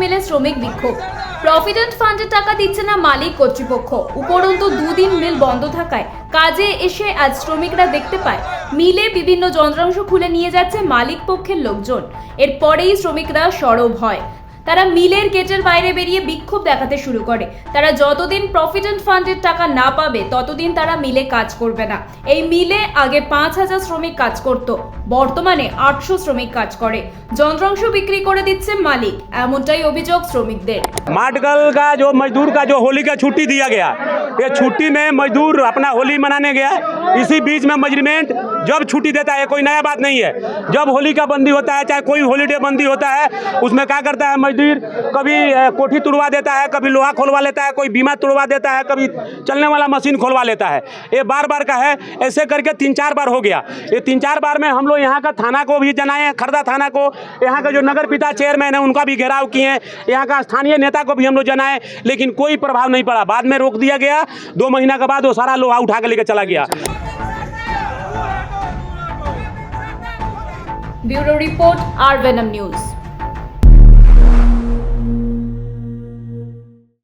মিলে শ্রমিক বিক্ষোভ। প্রভিডেন্ট ফান্ডের টাকা দিচ্ছে না মালিক কর্তৃপক্ষ। উপরন্তু দুদিন মিল বন্ধ থাকায় কাজে এসে আজ শ্রমিকরা দেখতে পায়, মিলে বিভিন্ন যন্ত্রাংশ খুলে নিয়ে যাচ্ছে মালিক পক্ষের লোকজন। এরপরেই শ্রমিকরা সরব হয়। তারা মিলের গেটের বাইরে বেরিয়ে বিক্ষোভ দেখাতে শুরু করে তারা যতদিন প্রভিডেন্ট ফান্ডের টাকা না পাবে ততদিন তারা মিলে কাজ করবে না এই মিলে আগে পাঁচ হাজার শ্রমিক কাজ করত বর্তমানে আটশো শ্রমিক কাজ করে যন্ত্রাংশ বিক্রি করে দিচ্ছে মালিক এমনটাই অভিযোগ শ্রমিকদের माटगल का जो मजदूर का जो होली का छुट्टी दिया गया ये छुट्टी में मजदूर अपना होली मनाने गया। इसी बीच में मैनेजमेंट जब छुट्टी देता है कोई नया बात नहीं है। जब होली का बंदी होता है, चाहे कोई हॉलीडे बंदी होता है, उसमें क्या करता है मजदूर? कभी कोठी तुड़वा देता है, कभी लोहा खोलवा लेता है, कोई बीमा तुड़वा देता है, कभी चलने वाला मशीन खोलवा लेता है। ये बार बार का है, ऐसे करके तीन चार बार हो गया। ये तीन चार बार में हम लोग यहाँ का थाना को भी जनाए, खरदा थाना को, यहाँ का जो नगर पिता चेयरमैन है, उनका भी घेराव किए यहाँ का स्थानीय नेता को भी हम लोग जनाए, लेकिन कोई प्रभाव नहीं पड़ा। बाद में रोक दिया गया गया दो महीना के बाद वो सारा लोहा उठा के लेके चला गया। Bureau report, R news.